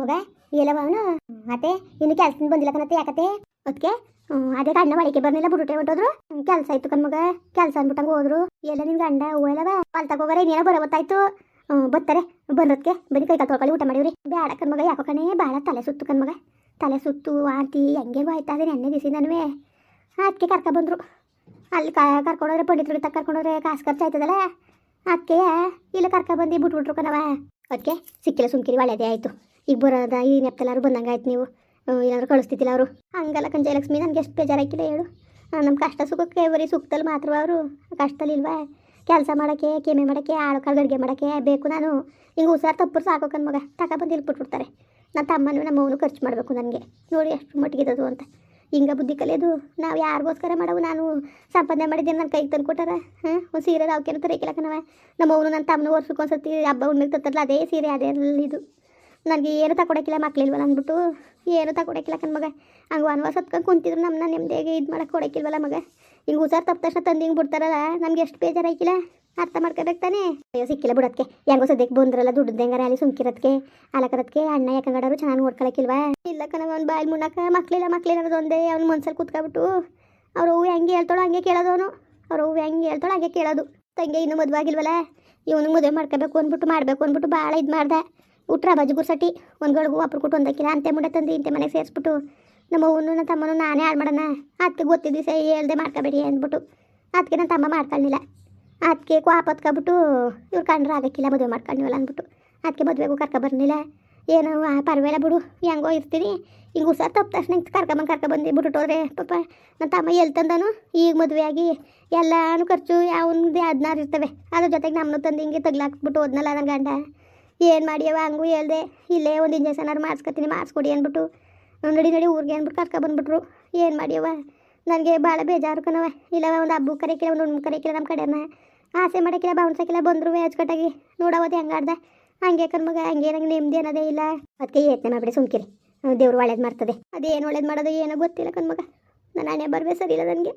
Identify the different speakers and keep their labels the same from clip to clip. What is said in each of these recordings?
Speaker 1: ಮಗ ಎಲ್ಲವ ಅವನು? ಅತ್ತೆ, ಇನ್ನು ಕೆಲ್ಸದಿಂದ ಬಂದಿಲ್ಲ ಕಣತ್ತೆ ಯಾಕತ್ತೆ? ಅದಕ್ಕೆ ಅದೇ ಗಂಡ ಮಳಿಕೆ ಬರ್ನಿಲ್ಲ ಬುರುಟೆ ಹೊಟ್ಟೋದ್ರು ಕೆಲಸ ಆಯ್ತು ಕಣ್ ಮಗ, ಕೆಲಸ ಅಂದ್ಬಿಟ್ಟಂಗೆ ಹೋದ್ರು. ಎಲ್ಲ ನಿನ್ ಗಂಡ ಹೂ ಎಲ್ಲವ? ಹೋಗರೆ, ಇನ್ನೇನೋ ಬರೋ ಗೊತ್ತಾಯ್ತು ಬರ್ತಾರೆ ಬಂದದ್ಕೆ ಬನ್ನಿ ಕೈ ತೊಳ್ಕೊಳ್ಳಿ, ಊಟ ಮಾಡಿವ್ರಿ ಬೇಡ ಕಣ್ಮಗ ಯಾಕೋ ಕಣೇ ಭಾಳ ತಲೆ ಸುತ್ತು ಕಣ್ಮಗ ತಲೆ ಸುತ್ತು ವಾಂತಿ ಹೆಂಗೆ ಆಯ್ತಾ ಅದೇ ನೆನ್ನೆ ದಿವಸ ನನವೇ ಅದಕ್ಕೆ ಕರ್ಕ ಬಂದರು. ಅಲ್ಲಿ ಕರ್ಕೊಂಡೋದ್ರೆ ಪಂಡಿತರಿಗೆ ತಕ್ಕ ಕರ್ಕೊಂಡೋದ್ರೆ ಕಾಸು ಖರ್ಚು ಆಯ್ತದಲ್ಲ. ಅದಕ್ಕೆ ಇಲ್ಲ ಕರ್ಕ ಬಂದು ಬಿಟ್ಬಿಟ್ರು ಕಣವ ಅದಕ್ಕೆ ಸಿಕ್ಕಿಲ್ಲ, ಸುಮ್ಕಿರಿ ಒಳ್ಳೆಯದೇ ಆಯಿತು. ಈಗ ಬರೋದ ಈ ನೆಪ್ತಲ್ಲಾರು ಬಂದಂಗೆ ಆಯ್ತು ನೀವು? ಏನಾದ್ರು ಕಳಿಸ್ತಿದ್ದಿಲ್ಲ ಅವರು? ಹಂಗಲ್ಲ ಕಣ್ ಜಯಲಕ್ಷ್ಮಿ ನನಗೆ ಎಷ್ಟು ಬೇಜಾರಾಕಿಲ್ಲ ಹೇಳು. ನಮ್ಮ ಕಷ್ಟ ಸುಖಕ್ಕೆ ಬರೀ ಸುಖದಲ್ಲಿ ಮಾತ್ರ ಅವರು. ಕಷ್ಟದಲ್ಲಿ ಇಲ್ವಾ ಕೆಲಸ ಮಾಡೋಕ್ಕೆ, ಕೆಮ್ಮೆ ಮಾಡೋಕ್ಕೆ ಆಳು ಕಾಳು ಅಡುಗೆ ಮಾಡೋಕ್ಕೆ ಬೇಕು ನಾನು. ಹಿಂಗೆ ಹುಷಾರು ತಪ್ಪರು ಸಾಕೋಕನ್ ಮಗ. ತಕ ಬಂದು ಇಲ್ಲಿ ಬಿಟ್ಬಿಡ್ತಾರೆ ನನ್ನ ತಮ್ಮನೂ ನಮ್ಮ ಅವನು ಖರ್ಚು ಮಾಡಬೇಕು ನನಗೆ. ನೋಡಿ ಎಷ್ಟು ಮಟ್ಟಿಗಿದ್ದದು ಅಂತ. ಹಿಂಗೆ ಬುದ್ಧಿ ಕಲಿಯೋದು. ನಾವು ಯಾರಿಗೋಸ್ಕರ ಮಾಡವು ನಾನು? ಸಂಪಾದನೆ ಮಾಡಿದ್ದೇನೆ ನನ್ನ ಕೈಗೆ ತಂದು ಕೊಟ್ಟಾರ? ಹಾಂ, ಒಂದು ಸೀರೆ ಅವಕ್ಕೆ ತರಕಿಲ್ಲ ಕಣವ ನಮ್ಮ ಅವನು ನನ್ನ ತಮ್ಮನ ಸರ್ತಿ ಹಬ್ಬ ಹುಣ್ಣಿಗೆ ತತ್ತಲ್ಲ ಅದೇ ಸೀರೆ, ಅದೇ ಇದು ನನಗೆ ಏನು ತಗೊಡಕ್ಕಿಲ್ಲ ಮಕ್ಳಿಲ್ವಲ್ಲ ಅಂದ್ಬಿಟ್ಟು ಏನು ತಗೊಡಕ್ಕಿಲ್ಲ ಕಣ್ ಮಗ. ಹಂಗೆ ವನವಾಸ ಹತ್ಕೊಂಡು ಕುಂತಿದ್ರು ನಮ್ಮನ್ನ ನೆಮ್ಮದಿಯಾಗಿ ಇದು ಮಾಡಕ್ಕೆ ಕೊಡಕ್ಕಿಲ್ವಲ್ಲ ಮಗ. ಹಿಂಗೆ ಹುಷಾರು ತಪ್ಪ ತಕ್ಷಣ ತಂದು ಹಿಂಗೆ ಬಿಡ್ತಾರಲ್ಲ, ನಮ್ಗೆ ಎಷ್ಟು ಬೇಜಾರಾಯ್ಕಿಲ್ಲ? ಅರ್ಥ ಮಾಡ್ಕೋಬೇಕು ತಾನೇ? ಅಯ್ಯೋ, ಸಿಕ್ಕಿಲ್ಲ ಬಿಡೋದಕ್ಕೆ ಹೆಂಗೋ ಸದ್ಯಕ್ಕೆ ಬಂದ್ರಲ್ಲ ದುಡ್ಡು ಅಲ್ಲಿ ಸುಮ್ಕಿರೋದಕ್ಕೆ ಅಲಕರದಕ್ಕೆ ಅಣ್ಣ ಯಾಕಂಗಾಡರು ಚೆನ್ನಾಗಿ ನೋಡ್ಕೊಳಕ್ಕಿಲ್ವಾ? ಇಲ್ಲ ಕಣವ ಅವ್ನು ಬಾಯಿ ಮುನ್ನಕ ಮಕ್ಳಿಲ್ಲ ಮಕ್ಳಿಲ್ಲ ಅನ್ನೋದು ಒಂದೇ, ಅವ್ನು ಮನ್ಸಲ್ಲಿ ಕೂತ್ಕೊಬಿಟ್ಟು. ಅವ್ರು ಹೂವು ಹೆಂಗೆ ಹೇಳ್ತಾಳೋ ಹಂಗೆ ಕೇಳೋದು ಅವನು. ಅವ್ರ ಹೂವು ಹೆಂಗೆ ಹೇಳ್ತಾಳೋ ಹಂಗೆ ಕೇಳೋದು. ತಂಗೆ ಇನ್ನೂ ಮದುವೆ ಆಗಿಲ್ವಲ್ಲ, ಇವನಿಗೆ ಮದುವೆ ಮಾಡ್ಕೋಬೇಕು ಅಂದ್ಬಿಟ್ಟು, ಮಾಡಬೇಕು ಅಂದ್ಬಿಟ್ಟು ಭಾಳ ಇದು ಮಾಡ್ದೆ. ಉಟ್ರ ಸಟಿ ಒಂದು ಗಳಿಗೂ ಅಪ್ರ ಕೊಟ್ಟು ಒಂದಕ್ಕಿಲ್ಲ ಅಂತೆ ಮುಂಡೆ ತಂದು ಇಂತೆ ಮನೆಗೆ ಸೇರಿಸ್ಬಿಟ್ಟು, ನಮ್ಮ ಅವನು ತಮ್ಮನು ನಾನೇ ಹಾಳು ಮಾಡೋಣ ಅದಕ್ಕೆ ಗೊತ್ತಿದ್ದು ಸೈ ಹೇಳ್ದೆ ಮಾಡ್ಕೋಬೇಡಿ ಅಂದ್ಬಿಟ್ಟು ಅದಕ್ಕೆ ನನ್ನ ತಮ್ಮ ಮಾಡ್ಕೊಳ್ಳಿಲ್ಲ ಅದಕ್ಕೆ ಕ್ವಾಪ್ ಹತ್ಕೊಬಿಟ್ಟು, ಇವ್ರು ಕಂಡ್ರೆ ಆಗಕ್ಕಿಲ್ಲ, ಮದುವೆ ಮಾಡ್ಕೊಂಡಿವಲ್ಲ ಅಂದ್ಬಿಟ್ಟು ಅದಕ್ಕೆ ಮದುವೆಗೂ ಕರ್ಕೊ ಬರಲಿಲ್ಲ ಏನೋ ಪರವಾಗಿಲ್ಲ ಬಿಡು, ಹೆಂಗೋ ಇರ್ತೀನಿ, ಹಿಂಗೆ ಹುಷಾರು ತಪ್ಪು ತಕ್ಷಣ ಕರ್ಕೊಂಬಂದು ಕರ್ಕೊಬಂದು ಬಿಟ್ಬಿಟ್ಟೋದ್ರೆ ಪಾಪ ನನ್ನ ತಮ್ಮ ಎಲ್ಲಿ ತಂದನು, ಈಗ ಮದುವೆಯಾಗಿ ಎಲ್ಲಾನು ಖರ್ಚು ಯಾವನದೇ ಹದಿನಾರು ಇರ್ತವೆ, ಅದ್ರ ಜೊತೆಗೆ ನಮ್ಮನ್ನು ತಂದು ಹಿಂಗೆ ತಗ್ಲಾಕ್ಬಿಟ್ಟು ಹೋದ್ನಲ್ಲ ನನ್ನ ಗಂಡ. ಏನು ಮಾಡಿಯವ ಹಂಗೂ ಹೇಳ್ದೆ, ಇಲ್ಲೇ ಒಂದು ಇಂಜೆಕ್ಷನ್ ಮಾಡಿಸ್ಕೊತೀನಿ, ಮಾಡಿಸ್ಕೊಡಿ ಅಂದ್ಬಿಟ್ಟು. ನಡಿ ನಡಿ ಊರಿಗೆ ಅಂದ್ಬಿಟ್ಟು ಕರ್ಕೊಬಂದ್ಬಿಟ್ರು ಏನು ಮಾಡಿಯವ ನನಗೆ ಭಾಳ ಬೇಜಾರು ಕಣವ ಇಲ್ಲ ಒಂದು ಹಬ್ಬ ಕರೆಕಿಲ್ಲ, ಒಂದು ಹುಣ್ಣು ಕರೆಕಿಲ್ಲ ನಮ್ಮ ಕಡೆನ. ಆಸೆ ಮಾಡೋಕ್ಕಿಲ್ಲ ಬೌನ್ಸಕ್ಕಿಲ್ಲ ಬಂದರು ಅಚ್ಚುಕಟ್ಟಾಗಿ ನೋಡವತ್ತೆ ಹೆಂಗಾಡ್ದೆ ಹಂಗೆ ಕಣ್ಮಗ ಹಂಗೆ ನಂಗೆ ನೆಮ್ಮದಿ ಅನ್ನೋದೇ ಇಲ್ಲ. ಅದಕ್ಕೆ ಯತ್ನೆ ಮಾಡಿಬಿಡಿ, ಸುಮ್ಕಿರಿ. ದೇವ್ರು ಒಳ್ಳೇದು ಮಾಡ್ತದೆ. ಅದೇನು ಒಳ್ಳೇದು ಮಾಡೋದು ಏನೋ ಗೊತ್ತಿಲ್ಲ ಕಣ್ಮಗ ನನ್ನ ಹಣೆ ಬರ್ಬೇಕು ಸರಿ ಇಲ್ಲ ನನಗೆ.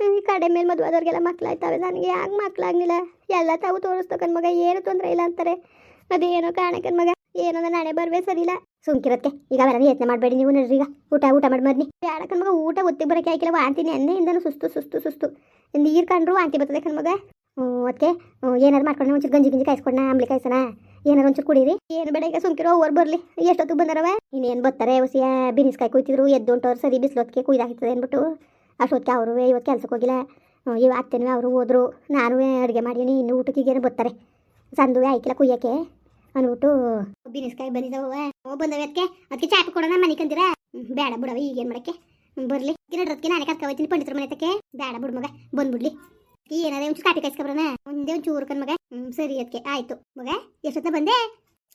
Speaker 1: ಈ ಕಡೆ ಮೇಲೆ ಮದುವೆ ಆದವ್ರಿಗೆಲ್ಲ ಮಕ್ಕಳಾಯ್ತವೆ ನನಗೆ ಯಾಕೆ ಮಕ್ಕಳಾಗ್ಲಿಲ್ಲ ಎಲ್ಲ ತಾವು ತೋರಿಸ್ತು ಮಗ. ಏನು ತೊಂದರೆ ಇಲ್ಲ ಅಂತಾರೆ. ಅದೇನೋ ಕಾಣಕನ್ ಮಗ. ಏನೋ ಬರ್ಬೇಕು ಸರಿಲ್ಲ ಸರಿ ಇಲ್ಲ ಸುಮ್ಕಿರತ್ತೆ. ಈಗ ಬರೋದು ಯತ್ನ ಮಾಡಬೇಡಿ ನೀವು ನಡ್ರಿ ಈಗ. ಊಟ ಊಟ ಮಾಡಿ ಬರ್ನಿ ಯಾಡಕನ್ ಮಗ ಊಟ ಒತ್ತಿಗೆ ಬರೋಕೆ ಹಾಕಿಲ್ಲ. ವಾಂತಿ ನೆನ್ನೆಯಿಂದನೂ ಸುಸ್ತು ಸುಸ್ತು ಸುಸ್ತು. ನೀರು ಕಂಡ್ರು ವಾಂತಿ ಬರ್ತದೆ ಕಣ್ಮಗ ಹ್ಞೂ ಅದಕ್ಕೆ ಏನಾರು ಮಾಡ್ಕೊಂಡು ಒಂಚೂರು ಗಂಜಿ ಗಿಂಜಿ ಕಾಯಿಸ್ಕೊಂಡ ಆಮ್ಲಿ ಕಾಯಿಸೋಣ? ಏನಾರು ಒಂಚೂರು ಕುಡೀರಿ? ಏನು ಬೇಡ, ಈಗ ಸುಮ್ಕಿರೋ ಓವರ್ ಬರಲಿ. ಎಷ್ಟೊತ್ತಿಗೆ ಬಂದಾರವ? ಇನ್ನೇನು ಬರ್ತಾರೆ ಹೊಸಿಯ? ಬಿನಿಸ್ಕಾಯಿ ಕುಯ್ತಿದ್ರು. ಎದ್ದು ಅವ್ರು ಸರಿ ಬಿಸಿಲೊತ್ತಿಗೆ ಕುಯ್ದಾಗ್ತದೆ ಅಂದ್ಬಿಟ್ಟು ಅಷ್ಟೊತ್ತಿಗೆ ಅವರು ಇವತ್ತು ಕೆಲ್ಸಕ್ಕೆ ಹೋಗಿಲ್ಲ. ಇವ ಅತ್ತೆನೂ ಅವರು ಹೋದ್ರು. ನಾನು ಅಡುಗೆ ಮಾಡೀನಿ ಇನ್ನು ಊಟಕ್ಕೆ ಈಗೇನು ಬರ್ತಾರೆ ಸಂದುವೆ ಆಯ್ಕಿಲ್ಲ ಕುಯ್ಯಕ್ಕೆ. ಅಂದ್ಬಿಟ್ಟು ಬಿನಿಸ್ಕಾಯಿ ಬಂದಿದ್ದಾವ ಓ ಬಂದವೆ ಅದಕ್ಕೆ ಅದಕ್ಕೆ ಚಾಪಿ ಕೊಡೋಣ ಮನೆ ಕಂದಿರ ಬೇಡ ಬಿಡವ ಈಗೇನು ಮಾಡಕ್ಕೆ? ಬರ್ಲಿ. ಗಿರಡ್ರದ್ಕೆ ನಾನು ಕರ್ಕೊಯ್ತೀನಿ ಪಂಡಿತರ ಮನೆ ತಕ್ಕೆ ಬೇಡ ಬಿಡು ಮಗ, ಬಂದ್ಬಿಡ್ಲಿ. ಏನಾದ್ರೆ ಒಂಚೂರು ಕಾಪಿ ಕಾಯಿಸ್ಕೊಬರೋಣ. ಒಂದೇ ಒಂಚೂರು ಚೂರು ಕಣ್ ಮಗ. ಹ್ಞೂ ಸರಿ ಅದಕ್ಕೆ ಆಯ್ತು. ಮಗ ಎಷ್ಟೊತ್ತ ಬಂದೆ?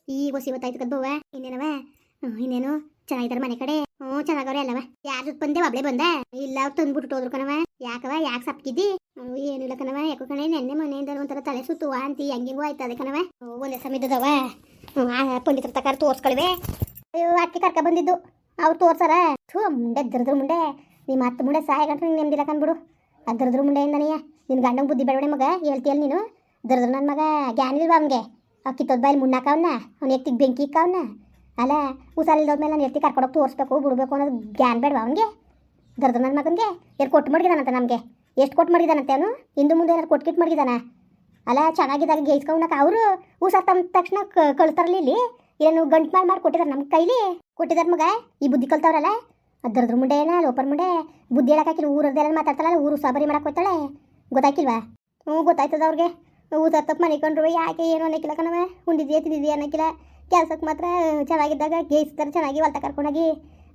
Speaker 1: ಈಗ ಹೊಸಿ ಗೊತ್ತಾಯ್ತು ಕದ್ಬವ್ವ ಇನ್ನೇನವ ಇನ್ನೇನು? ಚೆನ್ನಾಗಿದ್ದಾರೆ ಮನೆ ಕಡೆ. ಹ್ಞೂ, ಚೆನ್ನಾಗವ್ರೆ ಅಲ್ಲವ ಯಾರು ಬಂದೆ ಒಬ್ಳೆ ಬಂದ. ಇಲ್ಲ, ಅವ್ರು ತಂದ್ಬಿಟ್ಟು ಹೋದ್ರು ಕಣವ ಯಾಕವ ಯಾಕೆ ಸಪ್ಕಿದ್ದಿ? ಏನಿಲ್ಲ ಕಣವ ಯಾಕೋ ಕಣೆ, ನೆನ್ನೆ ಮನೆಯಿಂದ ಒಂಥರ ತಲೆ ಸುತ್ತು ವಾಂತಿ ಆಯ್ತು ಆಯ್ತದೆ ಕಣವ ಒಂದೇ ಸಮಯದವ ಪಂಡಿತರ ತಕಾರ ತೋರ್ಸ್ಕೊಳ್ವೆ. ಅಯ್ಯೋ, ಅಕ್ಕಿ ಕರ್ಕ ಬಂದಿದ್ದು. ಅವ್ರು ತೋರ್ಸಾರ. ಥೂ, ಮುಂಡೆ, ದರ್ದ್ರ ಮುಂಡೆ. ನಿಮ್ಮ ಅತ್ತ ಮುಂಡೆ ಸಹಾಯ ಗಂಟ್ರೆ ನಿಂಗೆ ನೆಮ್ಮದಿಲ್ಲ ಕಂದ್ಬಿಡು ಆ ಮುಂಡೆ ಇಂದನೆಯ ನಿನ್ನ ಗಂಡಂಗೆ ಬುದ್ಧಿ ಬೇಡವಣೆ ಮಗ? ಹೇಳ್ತೀಯಲ್ಲ ನೀನು? ದರ್ದ್ರ ನನ್ನ ಮಗ. ಗ್ಯಾನಿಲ್ವಾ ಅವ್ನಿಗೆ? ಅಕ್ಕಿ ತೊದ್ ಬಾಯಲ್ಲಿ ಮುನ್ನಾಕವನ್ನ ಅವ್ನು ಎತ್ತಿಗೆ ಬೆಂಕಿ ಇಕ್ಕವನ್ನ ಅಲ್ಲ ಮೇಲೆ ನಾನು ಎತ್ತಿ ಕರ್ಕೊಂಡೋಗಿ ತೋರಿಸ್ಬೇಕು, ಬಿಡಬೇಕು ಅನ್ನೋದು ಗ್ಯಾನ್ ಬೇಡವಾ ಅವನಿಗೆ? ದರ್ದ್ರ ನನ್ನ ಮಗನಿಗೆ? ಏನು ಕೊಟ್ಟು ಮಾಡಿದಾನಂತ ನಮಗೆ. ಎಷ್ಟು ಕೊಟ್ಟು ಮಡಗಿದಾನಂತೆ ಅವನು? ಹಿಂದೆ ಮುಂದೆ ಏನಾರು ಕೊಟ್ಟು ಕಿಟ್ಟು ಮಡಗಿದಾನ? ಅಲ್ಲ, ಚೆನ್ನಾಗಿದ್ದಾಗ ಗೇಯ್ಸ್ಕೊಂಡಾಕ ಅವರು ಹುಷಾರ್ ತಂದ ತಕ್ಷಣ ಕ- ಕಳ್ತಾರಲ್ಲ ಇಲ್ಲಿ? ಏನು ಗಂಟು ಮಾಡಿ ಮಾಡಿ ಕೊಟ್ಟಿದ್ದಾರೆ ನಮ್ಮ ಕೈಲಿ? ಕೊಟ್ಟಿದ್ದಾರೆ ಮಗ? ಈ ಬುದ್ಧಿ ಕಲ್ತವ್ರಲ್ಲ? ಅದ್ರದ್ರ ಮುಂಡೆ ಏನ ಲೋಪರ್ ಮುಂಡೆ ಬುದ್ಧಿ ಹೇಳಕ್ಕಾಕಿಲ್ಲ ಊರದ್ದೆಲ್ಲ ಮಾತಾಡ್ತಾರಲ್ಲ, ಊರು ಸಾಬರಿ ಮಾಡಕ್ಕೆ ಹೋಗ್ತಾಳೆ ಗೊತ್ತಾಕಿಲ್ವಾ ಹ್ಞೂ, ಗೊತ್ತಾಯ್ತದ ಅವ್ರಿಗೆ. ಊಟ ತಪ್ಪು ಕಂಡ್ರು ಯಾಕೆ ಏನು ಅನ್ನಕ್ಕಿಲ್ಲ ಕಣವ ಉಂಡಿದ್ಯಾ ತಿಂದಿದ್ಯಾ ಅನ್ನಕ್ಕಿಲ್ಲ ಕೆಲ್ಸಕ್ಕೆ ಮಾತ್ರ ಚೆನ್ನಾಗಿದ್ದಾಗ ಗೇಯಿಸ್ತಾರೆ ಚೆನ್ನಾಗಿ ಹೊಲ್ತ ಕರ್ಕೊಂಡೋಗಿ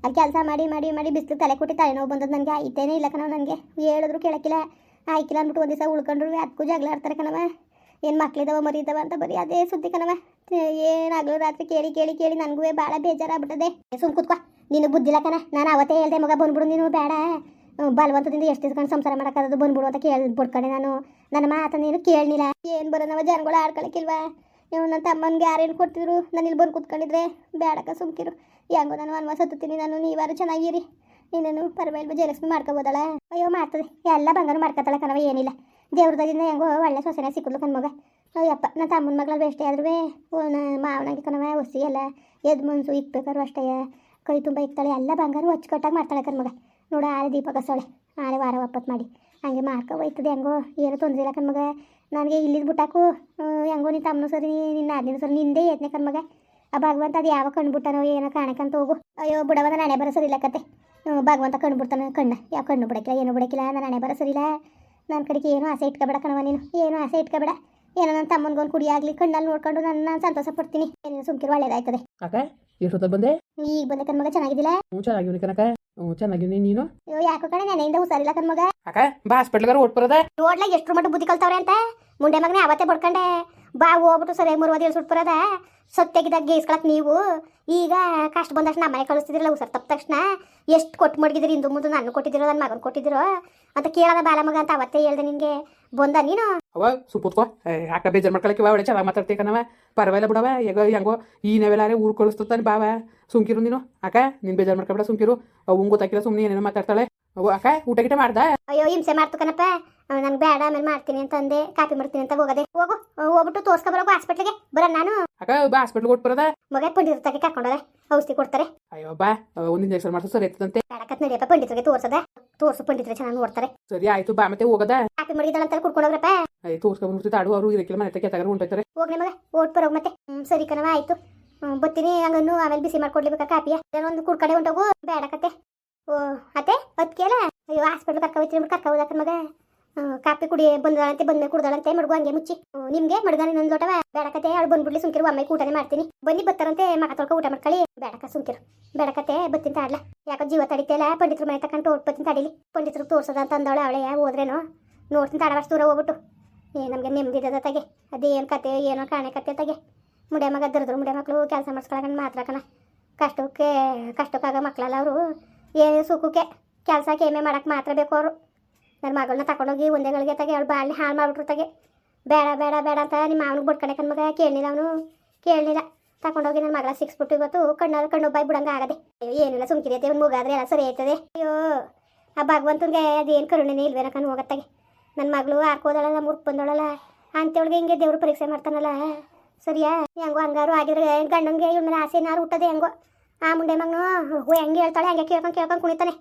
Speaker 1: ಅಲ್ಲಿ ಕೆಲಸ ಮಾಡಿ ಮಾಡಿ ಮಾಡಿ ಬಿಸಿಲು ತಲೆ ಕೊಟ್ಟು ತಲೆನೋವು ಬಂದದ್ದು ನನಗೆ ಆಯ್ತೇನೆ ಇಲ್ಲ ಕಣವ ನನಗೆ. ಹೇಳಿದ್ರು ಕೇಳಕ್ಕಿಲ್ಲ. ಆಯ್ಕಿಲ್ಲ ಅಂದ್ಬಿಟ್ಟು ಒಂದು ದಿವಸ ಉಳ್ಕೊಂಡ್ರು. ಅದಕ್ಕೂ ಜಗಳ ಆಡ್ತಾರೆ ಕಣವ ಏನು ಮಕ್ಳಿದಾವ ಮರಿ ಇದಾವ ಅಂತ ಬರೀ ಅದೇ ಸುದ್ದಿ ಕಣವ ಏನಾಗಲು ರಾತ್ರಿ ಕೇಳಿ ಕೇಳಿ ಕೇಳಿ ನನಗೂ ಭಾಳ ಬೇಜಾರಾಗ್ಬಿಟ್ಟದೆ. ಸುಮ್ ಕೂತ್ಕೊ. ನೀನು ಬುದ್ಧಿಲ್ಲ ಕಣ. ನಾನು ಅವತ್ತೇ ಹೇಳ್ದೆ, ಮಗ, ಬಂದ್ಬಿಡು. ನೀನು ಬೇಡ. ಬಲವಂತದಿಂದ ಎಷ್ಟು ದಿವ್ಸಕೊಂಡು ಸಂಸಾರ ಮಾಡೋಕ್ಕಾಗೋದು ಬಂದ್ಬಿಡು ಅಂತ ಕೇಳಿ ಬಿಡ್ಕೊಂಡೆ ನಾನು. ನನ್ನ ಮಾತ ನೀನು ಕೇಳಲಿಲ್ಲ ಏನು ಬರೋನವ ಜನಗಳು ಆಡ್ಕೊಳಕ್ಕಿಲ್ವಾ ಇವ್ ನನ್ನ ತಮ್ಮನಿಗೆ ಯಾರೇನು ಕೊಡ್ತಿದ್ರು? ನಾನು ಇಲ್ಲಿ ಬಂದು ಕೂತ್ಕೊಂಡಿದ್ರೆ ಬೇಡಕ್ಕ ಸುಮ್ಕಿರು. ಹೆಂಗೋ ನಾನು ವನವಾಸ ಹತ್ತುತ್ತೀನಿ ನಾನು ನೀವಾರು ಚೆನ್ನಾಗಿರಿ. ನೀನೇನು ಪರವಾಗಿಲ್ಲ ಜಯಲಕ್ಷ್ಮಿ ಮಾಡ್ಕೋಬೋದಲ್ಲ ಅಯ್ಯೋ, ಮಾಡ್ತದೆ. ಎಲ್ಲ ಬಂಗಾರ ಮಾಡ್ಕೊತಾಳೆ ಕಣವ ಏನಿಲ್ಲ. ದೇವ್ರದಿಂದ ಹೆಂಗೋ ಒಳ್ಳೆ ಸೊಸೆನ ಸಿಕ್ಕಿದ್ಲು ಕಣ್ಮಗ ಅಯ್ಯಪ್ಪ, ನನ್ನ ತಮ್ಮನ ಮಗಳ ಅಷ್ಟೇ ಆದ್ರೂ ಮಾವನಾಗಿ ಕಣವ ಒಸಿ ಎಲ್ಲ ಎದ್ ಮನ್ಸು ಇಕ್ಬೇಕಾರು ಅಷ್ಟೇ. ಕೈ ತುಂಬ ಇಕ್ತಾಳೆ. ಎಲ್ಲ ಬಂಗಾರ ಹೊಚ್ಕೊಟ್ಟಾಗ ಮಾಡ್ತಾಳೆ ಕಣ್ಮಗ ನೋಡು, ಆಳೆ ದೀಪ ಕಸೋಳೆ ಆಳೆ ವಾರ ಒಪ್ಪತ್ತು ಮಾಡಿ. ಹಂಗೆ ಮಾಡ್ಕೊ ಹೋಯ್ತದೆ ಹೆಂಗೋ. ಏನು ತೊಂದರೆ ಇಲ್ಲ ಕಣ್ಮಗ ನನಗೆ ಇಲ್ಲಿದ್ದು ಬಿಟ್ಟಾಕು ಹೆಂಗೋ ನಿನ್ನ ತಮ್ಮನೂ ಸರಿ ನಿನ್ನ ಅದನ್ನ ಸರಿ ನಿಂದೇ ಯತ್ನೆ ಕಣ್ಮಗ ಆ ಭಗವಂತ ಅದು ಯಾವ ಕಣ್ಬಿಟ್ಟಾನೋ ಏನೋ ಕಾಣಕಂತ ಹೋಗು. ಅಯ್ಯೋ ಬಿಡವ ನಾಣೆ ಹಣೆ ಬರೋ ಸರಿ ಇಲ್ಲ ಕತೆ ಭಗವಂತ ಕಣ್ಣು ಬಿಡ್ತಾನ ಕಣ್ಣ. ಯಾವ ಕಣ್ಣು ಬಿಡಕ್ಕಿಲ್ಲ ಏನು ಬಿಡಕ್ಕಿಲ್ಲ ನಾನು ಹಣೆ ಬರೋ ಸರಿಲ್ಲ ನನ್ನ ಕಡೆಗೆ ಏನು ಆಸೆ ಇಟ್ಕೊಬೇಡ ಕಣವ ನೀನು. ಏನು ಆಸೆ ಇಟ್ಕೊಬೇಡ. ಏನೋ ನನ್ನ ತಮ್ಮನಿಗೊಂದು ಕುಡಿ ಆಗಲಿ ಕಣ್ಣಲ್ಲಿ ನೋಡ್ಕೊಂಡು ನನ್ನ ನಾನು ಸಂತೋಷ ಪಡ್ತೀನಿ. ಏನೇನು ಸುಮ್ಕಿರು ಒಳ್ಳೇದಾಯ್ತದೆ.
Speaker 2: ಅಕ್ಕ ಎಷ್ಟೊತ್ತಲ್ಲಿ ಬಂದೆ?
Speaker 1: ಈಗ ಬಂದೆ ಕಣ್ಮಗ ಚೆನ್ನಾಗಿದ್ದಿಲ್ಲ
Speaker 2: ಹ್ಞೂ ಚೆನ್ನಾಗಿವ್ನಿ ಕನಕ ಹ್ಞೂ ಚೆನ್ನಾಗಿವ್ನಿ ನೀನು
Speaker 1: ಅಯ್ಯೋ ಯಾಕೋ ಕಣೆ ನೆನೆಯಿಂದ ಹುಷಾರಿಲ್ಲ ಕಣ್ಮಗ
Speaker 2: ಅಕ್ಕ ಬಾ ಹಾಸ್ಪಿಟ್ಲ್ಗಾರ ಓಟ್ ಬರೋದ
Speaker 1: ನೋಡ್ಲ ಎಷ್ಟು ಮಟ್ಟ ಬುದ್ಧಿ ಕಲ್ತವ್ರೆ ಅಂತ? ಮುಂಡೆ ಮಗನೇ ಅವತ್ತೇ ಬಡ್ಕಂಡೆ. ಬಾ ಹೋಗ್ಬಿಟ್ಟು ಸರಿ ಮೂರು ದಿವಸ ಸುಟ್ಬರದ ಸತ್ಯಾಗಿದ್ದಾಗ ಗೇಸ್ಕೊಳಕ್ ನೀವು. ಈಗ ಕಷ್ಟ ಬಂದ ತಕ್ಷಣ ಮನೆ ಕಳಿಸ್ತಿದ್ರಲ್ಲ ಹುಷಾರ್ ತಪ್ಪ ತಕ್ಷಣ. ಎಷ್ಟು ಕೊಟ್ಟು ಮಡಗಿದ್ರಿ ಇಂದು ಮುಂದೆ ನಾನು ಕೊಟ್ಟಿದ್ರು ನನ್ನ ಮಗನ ಕೊಟ್ಟಿದ್ದೀರೋ ಅಂತ ಕೇಳದ ಬಾಲ ಮಗ ಅಂತ ಅವತ್ತೇ ಹೇಳ್ದೆ ನಿನಗೆ. ಬಂದ ನೀನು?
Speaker 2: ಅವ ಸುಪ್ಪತ್ಕೋ ಯಾಕ ಬೇಜಾರು ಮಾಡ್ಕೊಳಕ್ಕೆ ಒಳ್ಳೆ ಚೆನ್ನಾಗಿ ಮಾತಾಡ್ತೀಕ ಕಣವ ಪರವಾಗಿಲ್ಲ ಬಿಡವ ಈಗ ಹೆಂಗೋ. ಈ ನಾವೆಲ್ಲಾರೇ ಊರು ಕಳಿಸ್ತಾನೆ ಬಾವ. ಸುಮ್ಕಿರು ನೀನು. ಅಕ್ಕ ನಿನ್ ಬೇಜಾರ್ ಮಾಡ್ಕೊಬೇಡ ಸುಮ್ಕಿರು. ಅವು ಗೊತ್ತಾಗಿಲ್ಲ ಸುಮ್ಮನೆ ಏನೇನೋ ಮಾತಾಡ್ತಾಳೆ. ಅವು ಅಕ್ಕ ಊಟ ಗಿಟ ಮಾಡ್ದ?
Speaker 1: ಅಯ್ಯೋ ಹಿಂಸೆ ಮಾಡ್ತು ನಂಗ್ ಬೇಡ ಆಮೇಲೆ ಮಾಡ್ತೀನಿ ಅಂತ ಅಂದೆ ಕಾಪಿ ಮಾಡ್ತೀನಿ ಅಂತ ಹೋಗದೆ. ಹೋಗು. ಹೋಗ್ಬಿಟ್ಟು ತೋರ್ಸ್ಕೊ ಬರೋಕು ಹಾಸ್ಪಿಟ್ಲಿಗೆ. ಬರ ನಾನು.
Speaker 2: ಅಕ್ಕ ಬಾ ಹಾಸ್ಪಿಟ್ಲ್ ಕೊಟ್ಬರದ ಬರೋದ?
Speaker 1: ಮಗ ಪಂಡಿತರಿಗೆ ಕರ್ಕೊಂಡರೆ ಔಷಧಿ ಕೊಡ್ತಾರೆ.
Speaker 2: ಅಯ್ಯೋ ಬಾ. ಒಂದು ಇಂಜೆಕ್ಷನ್ ಮಾಡ್ಸೋ. ಸರಿ ಇರ್ತದಂತೆ
Speaker 1: ಬೇಡಕತ್ ನಡಿಯಪ್ಪ. ಪಂಡಿತರಿಗೆ ತೋರ್ಸದ. ತೋರ್ಸು ಪಂಡಿತರೆ ಚೆನ್ನಾಗಿ ನೋಡ್ತಾರೆ.
Speaker 2: ಸರಿ ಆಯ್ತು ಬಾ ಮತ್ತೆ ಹೋಗದ?
Speaker 1: ಕಾಪಿ ಮಾಡಿದಳಂತ ಕುಡ್ಕೊಂಡೋಗ್ರಪ್ಪ
Speaker 2: ಅಯ್ಯ ತೋರ್ಸ್ಕೊಂಡ್ಬಿಡ್ತಿ ಆಡು ಅವ್ರು ಇರಕ್ಕಿಲ್ಲ ಮನೆ ಕೆತ್ತಾಗ ಹೊಂಟೋಯ್ತಾರೆ.
Speaker 1: ಹೋಗ್ಲಿ ಮಗ ಓಟ್ ಬರೋಗ ಮತ್ತೆ. ಹ್ಮ್ ಸರಿ ಕಣವ ಆಯ್ತು. ಬತ್ತೀನಿ ಹಂಗನ್ನು ಆಮೇಲೆ ಬಿಸಿ ಮಾಡ್ಕೊಡ್ಲಿಬೇಕ ಕಾಪಿಯ ಒಂದು ಕುಡ್ಕಡೆ ಹೊಂಟೋಗು. ಕತೆ. ಓ, ಅತ್ತೆ ಅದ್ಕೇಳ ಅಯ್ಯೋ ಹಾಸ್ಪಿಟ್ಲ್ ಕರ್ಕ ಹೋಯ್ತೀನಿ ಕರ್ಕ ಹೋದಾಕ ಮಗ. ಕಾಪಿ ಕುಡಿ. ಬಂದಳಂತೆ, ಬಂದ್ಮೇಲೆ ಕುಡ್ದಳಂತೆ. ಮಡ್ಗು ಹಂಗೆ ಮುಚ್ಚಿ. ನಿಮಗೆ ನಿಮ್ಗೆ ಮಡ್ಗ ಇನ್ನೊಂದು ಲೋಟವ. ಬೇಡಕತೆ ಅವಳು ಬಂದ್ಬಿಡ್ಲಿ, ಸುಮ್ಕಿರು. ಅಮ್ಮ ಊಟನೇ ಮಾಡ್ತೀನಿ. ಬನ್ನಿ ಬತ್ತಾರಂತೆ ಮಗ ತೊಳ್ಕ ಊಟ ಮಾಡ್ಕೊಳ್ಳಿ. ಬೇಡಕ ಸುಮ್ಕಿರು. ಕತೆ. ಬತ್ತಿನ ತಾಡ್ಲ. ಯಾಕೋ ಜೀವ ತಡಿತೇಲ. ಪಂಡಿತರು ಮನೆ ತಕೊಂಡು ಬತ್ತೀನಿ ತಡಿಲಿ. ಪಂಡಿತರು ತೋರ್ಸದ ಅಂತ ಅಂದವಳೆ ಅವಳೆ. ಹೋದ್ರೇನೋ? ನೋಡ್ತೀನಿ ತಾಡವಷ್ಟು ದೂರ ಹೋಗ್ಬಿಟ್ಟು. ಏ, ನಮಗೆ ನೆಮ್ಮದಿದ ತಗೆ. ಅದೇನು ಕತೆ? ಏನೋ ಕಾಣೆ ಕತೆ ತಗೆ. ಮುಡಿಯ ಮಗ ದರಿದ್ರು ಮುಡಿಯ ಮಕ್ಕಳು ಕೆಲಸ ಮಾಡಿಸ್ಕೊಳಕಂಡು ಮಾತ್ರ ಕಣ. ಕಷ್ಟಕ್ಕೆ, ಕಷ್ಟಕ್ಕಾಗ ಮಕ್ಕಳಲ್ಲ ಅವರು. ಏನು ಸುಖಕ್ಕೆ ಕೆಲಸ ಕೇಮೆ ಮಾಡಕ್ಕೆ ಮಾತ್ರ ಬೇಕು ಅವರು. ನನ್ನ ಮಗಳನ್ನ ತಗೊಂಡೋಗಿ ಒಂದೇಗಳಿಗೆ ತಗೆ, ಅವಳು ಬಾಳಿನ ಹಾಳು ಮಾಡ್ಬಿಟ್ರು ತಗೆ. ಬೇಡ ಬೇಡ ಬೇಡ ಅಂತ ನಿಮ್ಮ ಮಾವನಿಗೆ ಬಿಡ್ಕೊಳಕನ್ ಮಗ ಕೇಳಿಲ್ಲ ಅವನು. ಕೇಳಲಿಲ್ಲ ತಗೊಂಡೋಗಿ ನನ್ನ ಮಗಳ ಸಿಕ್ಸ್ಬಿಟ್ಟು ಇವತ್ತು ಕಣ್ಣಲ್ಲಿ ಕಣ್ಣು ಬಾಯಿ ಬಿಡಂಗೆ ಆಗದೆ. ಏನಿಲ್ಲ ಸುಮ್ಕಿರೈತೆ ಒಂದು ಮುಗಾದ್ರೆ ಎಲ್ಲ ಸರಿ ಆಯ್ತದೆ. ಅಯ್ಯೋ, ಆ ಭಗವಂತನಿಗೆ ಅದೇನು ಕರುಣೆನೇ ಕಣ್ಣು ಹೋಗತ್ತಾಗೆ ನನ್ನ ಮಗಳು ಹಾಕೋದಳಲ್ಲ ಮುರ್ಕ್ ಬಂದೋಳಲ್ಲ. ಅಂತೇಳಿಗೆ ಹಿಂಗೆ ದೇವ್ರು ಪರೀಕ್ಷೆ ಮಾಡ್ತಾನಲ್ಲ. ಸರಿಯಾ? ಹೆಂಗೋ ಹಂಗಾರು ಆಗಿದ್ರೆ ಗಂಡಂಗೆ ಇವ್ರ ಮೇಲೆ ಆಸೆ ಏನಾರು ಹುಟ್ಟದೆ ಹೆಂಗೋ? ಆ ಮುಂಡೆ ಮಗನು ಹೋ ಹೆಂಗೆ ಹೇಳ್ತಾಳೆ ಹಂಗೆ ಕೇಳ್ಕೊಂಡು ಕೇಳ್ಕೊಂಡು ಕುಣಿತಾನೆ.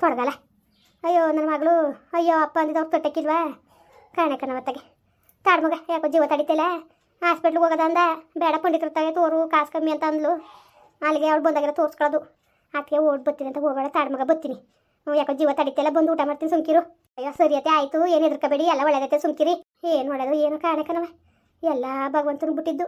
Speaker 1: ತೊಡಗಲ್ಲ. ಅಯ್ಯೋ ನನ್ನ ಮಗಳು. ಅಯ್ಯೋ, ಅಪ್ಪ ಅಂದಿದ್ದವ್ರು ತೊಟ್ಟಕ್ಕಿಲ್ವಾ? ಕಾಣಕನವತ್ತಾಗೆ ತಾಡ್ ಮಗ, ಯಾಕೋ ಜೀವ ತಡಿತಿಲ್ಲ? ಹಾಸ್ಪಿಟ್ಲಿಗೆ ಹೋಗೋದ ಅಂದ. ಬೇಡ ಪಂಡಿತರತ್ತಾಗೆ ತೋರು, ಕಾಸು ಕಮ್ಮಿ ಅಂತ ಅಂದ್ಲು. ಅಲ್ಲಿಗೆ ಅವ್ಳು ಬಂದಾಗಿರೋ ತೋರಿಸ್ಕೊಳ್ಳೋದು. ಅದಕ್ಕೆ ಓಡ್ ಬರ್ತೀನಿ ಅಂತ ಹೋಗೋಣ, ತಾಡ್ ಮಗ ಬರ್ತೀನಿ. ಯಾಕೋ ಜೀವ ತಡಿತಿಲ್ಲ, ಬಂದು ಊಟ ಮಾಡ್ತೀನಿ ಸುಮ್ಕಿರು. ಅಯ್ಯೋ ಸರಿಯತೆ ಆಯಿತು. ಏನು ಹೆದರ್ಕಬೇಡಿ, ಎಲ್ಲ ಒಳ್ಳೇದೈತೆ ಸುಮ್ಕಿರಿ. ಏನು ಮಾಡೋದು, ಏನು ಕಾಣಕನವ ಎಲ್ಲ ಭಗವಂತನ ಬಿಟ್ಟಿದ್ದು.